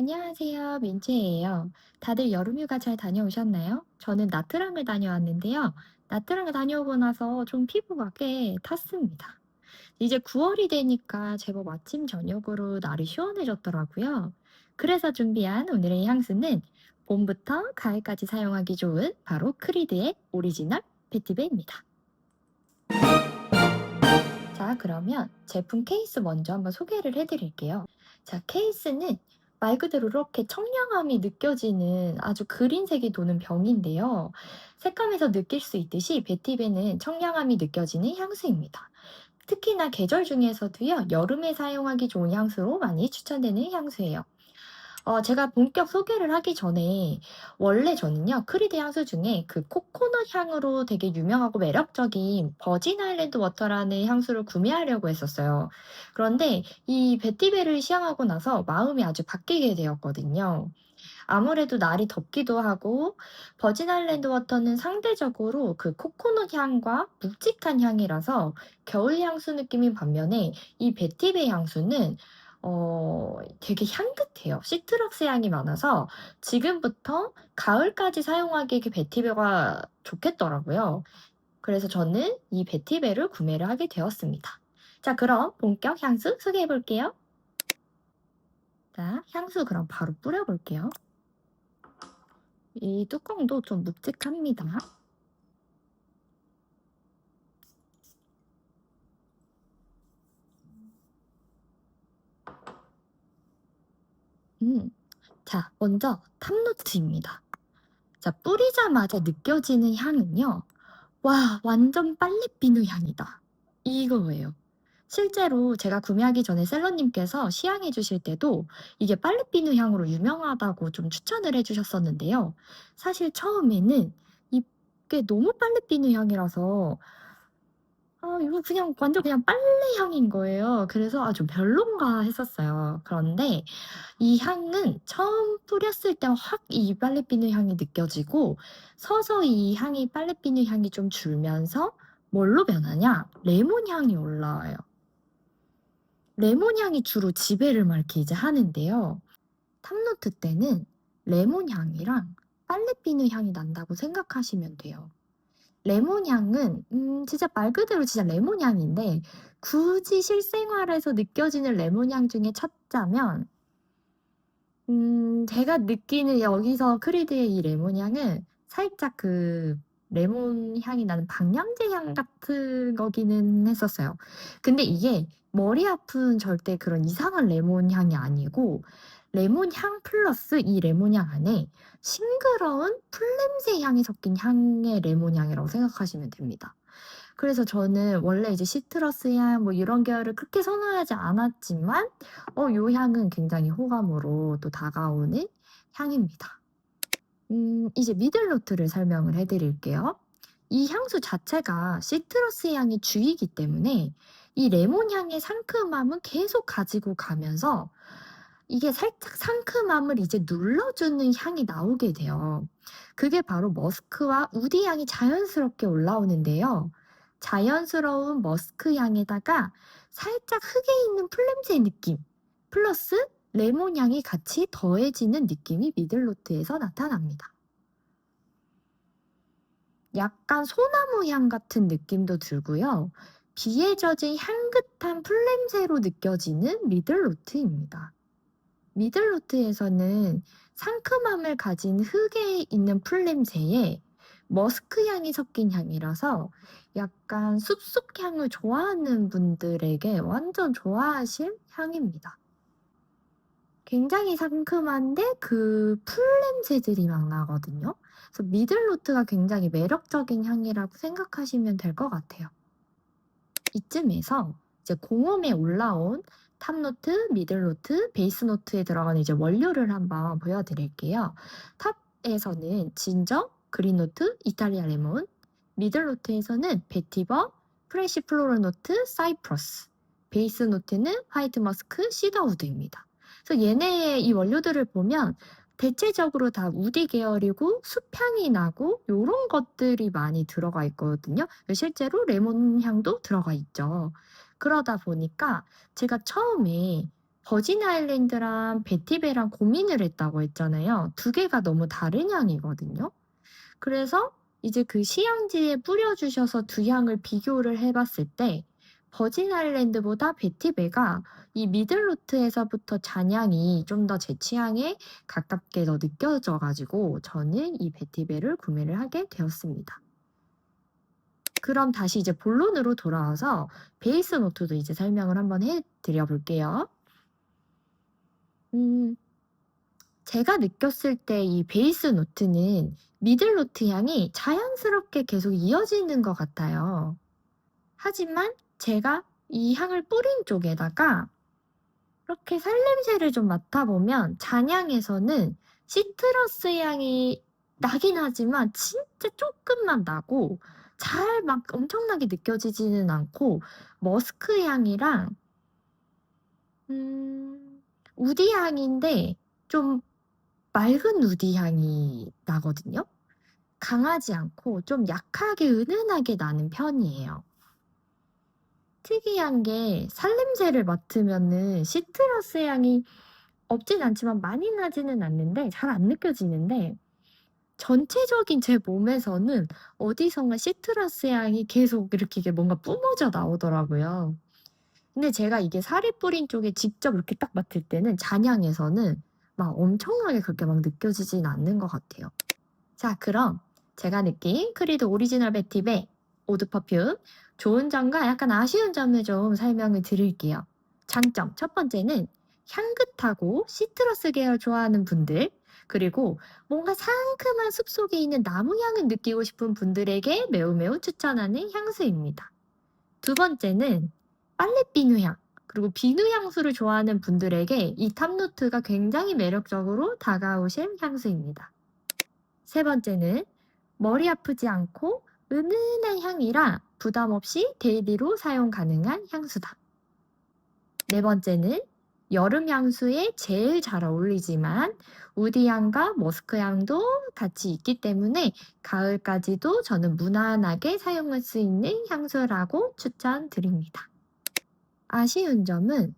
안녕하세요. 민지예요. 다들 여름휴가 잘 다녀오셨나요? 저는 나트랑을 다녀왔는데요. 나트랑을 다녀오고 나서 좀 피부가 꽤 탔습니다. 이제 9월이 되니까 제법 아침, 저녁으로 날이 시원해졌더라고요. 그래서 준비한 오늘의 향수는 봄부터 가을까지 사용하기 좋은 바로 크리드의 오리지널 베티베입니다. 자, 그러면 제품 케이스 먼저 한번 소개를 해드릴게요. 자, 케이스는 말 그대로 이렇게 청량함이 느껴지는 아주 그린색이 도는 병인데요. 색감에서 느낄 수 있듯이 베티베는 청량함이 느껴지는 향수입니다. 특히나 계절 중에서도요, 여름에 사용하기 좋은 향수로 많이 추천되는 향수예요. 어 제가 본격 소개를 하기 전에 원래 저는요 크리드 향수 중에 그 코코넛 향으로 되게 유명하고 매력적인 버진 아일랜드 워터라는 향수를 구매하려고 했었어요. 그런데 이 베티베를 시향하고 나서 마음이 아주 바뀌게 되었거든요. 아무래도 날이 덥기도 하고 버진 아일랜드 워터는 상대적으로 그 코코넛 향과 묵직한 향이라서 겨울 향수 느낌인 반면에 이 베티베 향수는 어 되게 향긋해요. 시트러스 향이 많아서 지금부터 가을까지 사용하기에 그 베티베가 좋겠더라고요. 그래서 저는 이 베티베를 구매를 하게 되었습니다. 자, 그럼 본격 향수 소개해 볼게요. 자, 향수 그럼 바로 뿌려 볼게요. 이 뚜껑도 좀 묵직합니다. 음. 자, 먼저 탑노트입니다. 자, 뿌리자마자 느껴지는 향은요. 와, 완전 빨래비누 향이다. 이거예요. 실제로 제가 구매하기 전에 셀러님께서 시향해 주실 때도 이게 빨래비누 향으로 유명하다고 좀 추천을 해 주셨었는데요. 사실 처음에는 이게 너무 빨래비누 향이라서 아 이거 그냥 완전 그냥 빨래 향인 거예요. 그래서 '아 좀 별론가.' 했었어요. 그런데 이 향은 처음 뿌렸을 때 확 이 빨래 비누 향이 느껴지고 서서히 이 향이 빨래 비누 향이 좀 줄면서 뭘로 변하냐? 레몬 향이 올라와요. 레몬 향이 주로 지배를 막 이렇게 이제 하는데요. 탑노트 때는 레몬 향이랑 빨래 비누 향이 난다고 생각하시면 돼요. 레몬 향은 음 진짜 말 그대로 진짜 레몬 향인데 굳이 실생활에서 느껴지는 레몬 향 중에 찾자면 음 제가 느끼는 여기서 크리드의 이 레몬 향은 살짝 그 레몬 향이 나는 방향제 향 같은 거기는 했었어요. 근데 이게 머리 아픈 절대 그런 이상한 레몬 향이 아니고 레몬 향 플러스 이 레몬 향 안에 싱그러운 풀냄새 향이 섞인 향의 레몬 향이라고 생각하시면 됩니다. 그래서 저는 원래 이제 시트러스 향 뭐 이런 계열을 그렇게 선호하지 않았지만 어 요 향은 굉장히 호감으로 또 다가오는 향입니다. 음 이제 미들 노트를 설명을 해 드릴게요. 이 향수 자체가 시트러스 향이 주이기 때문에 이 레몬 향의 상큼함은 계속 가지고 가면서 이게 살짝 상큼함을 이제 눌러주는 향이 나오게 돼요. 그게 바로 머스크와 우디 향이 자연스럽게 올라오는데요. 자연스러운 머스크 향에다가 살짝 흙에 있는 풀냄새 느낌, 플러스 레몬 향이 같이 더해지는 느낌이 미들노트에서 나타납니다. 약간 소나무 향 같은 느낌도 들고요. 비에 젖은 향긋한 풀냄새로 느껴지는 미들노트입니다. 미들노트에서는 상큼함을 가진 흙에 있는 풀냄새에 머스크 향이 섞인 향이라서 약간 숲속 향을 좋아하는 분들에게 완전 좋아하실 향입니다. 굉장히 상큼한데 그 풀 냄새들이 막 나거든요. 그래서 미들노트가 굉장히 매력적인 향이라고 생각하시면 될 것 같아요. 이쯤에서 이제 공홈에 올라온 탑 노트, 미들 노트, 베이스 노트에 들어가는 이제 원료를 한번 보여드릴게요. 탑에서는 진저, 그린 노트, 이탈리아 레몬, 미들 노트에서는 베티버, 프레시 플로럴 노트, 사이프러스, 베이스 노트는 화이트 머스크, 시더우드입니다. 그래서 얘네의 이 원료들을 보면 대체적으로 다 우디 계열이고 숲향이 나고 요런 것들이 많이 들어가 있거든요. 실제로 레몬 향도 들어가 있죠. 그러다 보니까 제가 처음에 버진 아일랜드랑 베티베랑 고민을 했다고 했잖아요. 두 개가 너무 다른 향이거든요. 그래서 이제 그 시향지에 뿌려주셔서 두 향을 비교를 해봤을 때 버진 아일랜드보다 베티베가 이 미들노트에서부터 잔향이 좀 더 제 취향에 가깝게 더 느껴져 가지고 저는 이 베티베를 구매를 하게 되었습니다. 그럼 다시 이제 본론으로 돌아와서 베이스 노트도 이제 설명을 한번 해 드려 볼게요. 음. 제가 느꼈을 때 이 베이스 노트는 미들 노트 향이 자연스럽게 계속 이어지는 것 같아요. 하지만 제가 이 향을 뿌린 쪽에다가 이렇게 살냄새를 좀 맡아보면 잔향에서는 시트러스 향이 나긴 하지만 진짜 조금만 나고 잘 막 엄청나게 느껴지지는 않고 머스크 향이랑 음, 우디 향인데 좀 맑은 우디 향이 나거든요. 강하지 않고 좀 약하게 은은하게 나는 편이에요. 특이한 게 살냄새를 맡으면은 시트러스 향이 없진 않지만 많이 나지는 않는데 잘 안 느껴지는데 전체적인 제 몸에서는 어디선가 시트러스 향이 계속 이렇게 뭔가 뿜어져 나오더라고요. 근데 제가 이게 살이 뿌린 쪽에 직접 이렇게 딱 맡을 때는 잔향에서는 막 엄청나게 그렇게 막 느껴지진 않는 것 같아요. 자, 그럼 제가 느낀 크리드 오리지널 베팁의 오드 퍼퓸 좋은 점과 약간 아쉬운 점을 좀 설명을 드릴게요. 장점 첫 번째는 향긋하고 시트러스 계열 좋아하는 분들 그리고 뭔가 상큼한 숲속에 있는 나무 향을 느끼고 싶은 분들에게 매우 매우 추천하는 향수입니다. 두 번째는 빨랫 비누 향 그리고 비누 향수를 좋아하는 분들에게 이 탑노트가 굉장히 매력적으로 다가오실 향수입니다. 세 번째는 머리 아프지 않고 은은한 향이라 부담 없이 데일리로 사용 가능한 향수다. 네 번째는 여름 향수에 제일 잘 어울리지만 우디 향과 머스크 향도 같이 있기 때문에 가을까지도 저는 무난하게 사용할 수 있는 향수라고 추천드립니다. 아쉬운 점은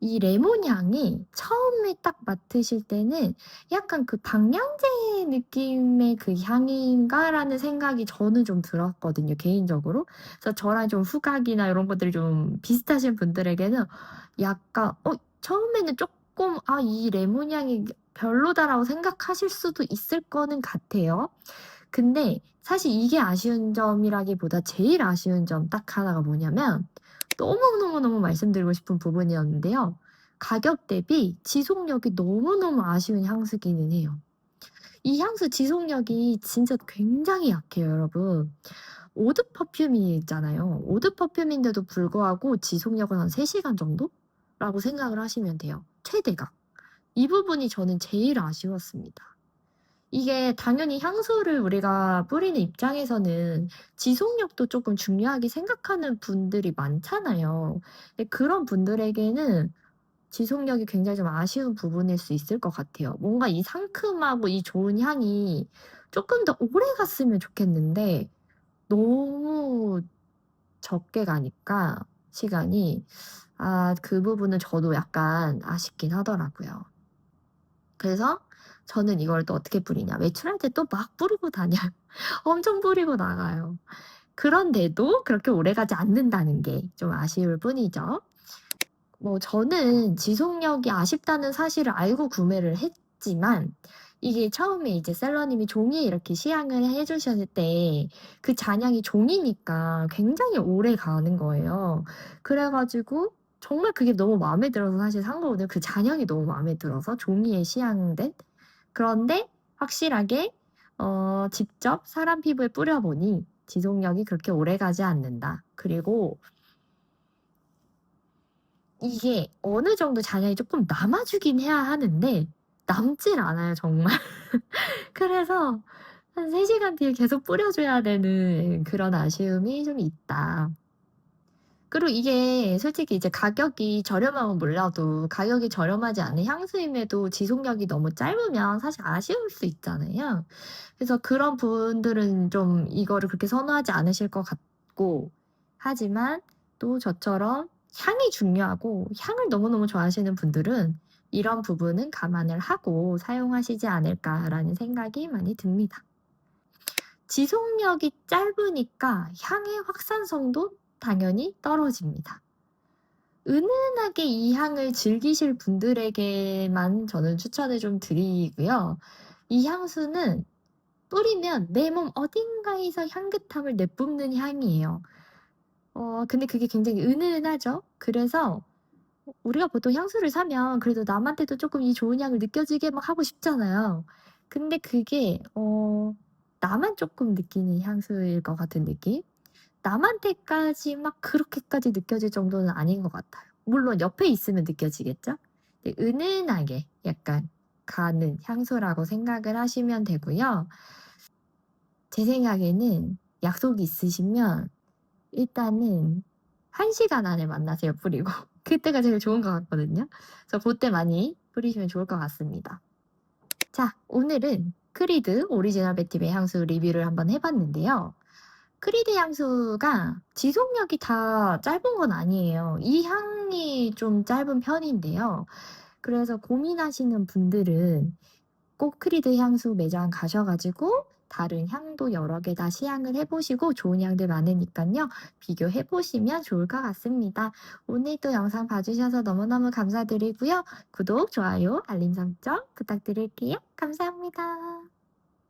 이 레몬 향이 처음에 딱 맡으실 때는 약간 그 방향제 느낌의 그 향인가라는 생각이 저는 좀 들었거든요, 개인적으로. 그래서 저랑 좀 후각이나 이런 것들이 좀 비슷하신 분들에게는 약간, 어, 처음에는 조금, 아, 이 레몬 향이 별로다라고 생각하실 수도 있을 거는 같아요. 근데 사실 이게 아쉬운 점이라기보다 제일 아쉬운 점 딱 하나가 뭐냐면, 너무너무너무 말씀드리고 싶은 부분이었는데요. 가격 대비 지속력이 너무너무 아쉬운 향수기는 해요. 이 향수 지속력이 진짜 굉장히 약해요, 여러분. 오드 퍼퓸이 있잖아요. 오드 퍼퓸인데도 불구하고 지속력은 한 3 시간 정도 라고 생각을 하시면 돼요. 최대가. 이 부분이 저는 제일 아쉬웠습니다. 이게 당연히 향수를 우리가 뿌리는 입장에서는 지속력도 조금 중요하게 생각하는 분들이 많잖아요. 그런 분들에게는 지속력이 굉장히 좀 아쉬운 부분일 수 있을 것 같아요. 뭔가 이 상큼하고 이 좋은 향이 조금 더 오래 갔으면 좋겠는데 너무 적게 가니까 시간이 아, 그 부분은 저도 약간 아쉽긴 하더라고요. 그래서 저는 이걸 또 어떻게 뿌리냐. 외출할 때 또 막 뿌리고 다녀요. 엄청 뿌리고 나가요. 그런데도 그렇게 오래 가지 않는다는 게 좀 아쉬울 뿐이죠. 뭐 저는 지속력이 아쉽다는 사실을 알고 구매를 했지만 이게 처음에 이제 셀러님이 종이에 이렇게 시향을 해 주셨을 때 그 잔향이 종이니까 굉장히 오래 가는 거예요. 그래 가지고 정말 그게 너무 마음에 들어서 사실 산 거거든요. 그 잔향이 너무 마음에 들어서 종이에 시향된. 그런데 확실하게 어 직접 사람 피부에 뿌려 보니 지속력이 그렇게 오래 가지 않는다. 그리고 이게 어느 정도 잔향이 쪼끔 남아 주긴 해야 하는데 남질 않아요 정말. 그래서 한 3시간 뒤에 계속 뿌려 줘야 되는 그런 아쉬움이 좀 있다. 그리고 이게 솔직히 이제 가격이 저렴하면 몰라도 가격이 저렴하지 않은 향수임에도 지속력이 너무 짧으면 사실 아쉬울 수 있잖아요. 그래서 그런 분들은 좀 이거를 그렇게 선호하지 않으실 것 같고 하지만 또 저처럼 향이 중요하고 향을 너무너무 좋아하시는 분들은 이런 부분은 감안을 하고 사용하시지 않을까라는 생각이 많이 듭니다. 지속력이 짧으니까 향의 확산성도 당연히 떨어집니다. 은은하게 이 향을 즐기실 분들에게만 저는 추천을 좀 드리고요. 이 향수는 뿌리면 내 몸 어딘가에서 향긋함을 내뿜는 향이에요. 어 근데 그게 굉장히 은은하죠. 그래서 어 우리가 보통 향수를 사면 그래도 남한테도 쪼끔 이 좋은 향을 느껴지게 막 하고 싶잖아요. 근데 그게 어 나만 쪼끔 느끼는 향수일 것 같은 느낌? 남한테까지 막 그렇게까지 느껴질 정도는 아닌 것 같아요. 물론 옆에 있으면 느껴지겠죠? 네 은은하게 약간 가는 향수라고 생각을 하시면 되고요. 제 생각에는 약속이 있으시면 일단은 1 시간 안에 만나세요 뿌리고. 그때가 제일 좋은 것 같거든요. 그래서 고때 많이 뿌리시면 좋을 것 같습니다. 자 오늘은 크리드 오리지널 베티베 향수 리뷰를 한번 해 봤는데요. 크리드 향수가 지속력이 다 짧은 건 아니에요. 이 향이 좀 짧은 편인데요. 그래서 고민하시는 분들은 꼭 크리드 향수 매장 가셔 가지고 다른 향도 여러 개 다 시향을 해 보시고 좋은 향들 많으니깐요. 비교해 보시면 좋을 것 같습니다. 오늘도 영상 봐 주셔서 너무너무 감사드리고요. 구독, 좋아요, 알림 설정 부탁드릴게요. 감사합니다.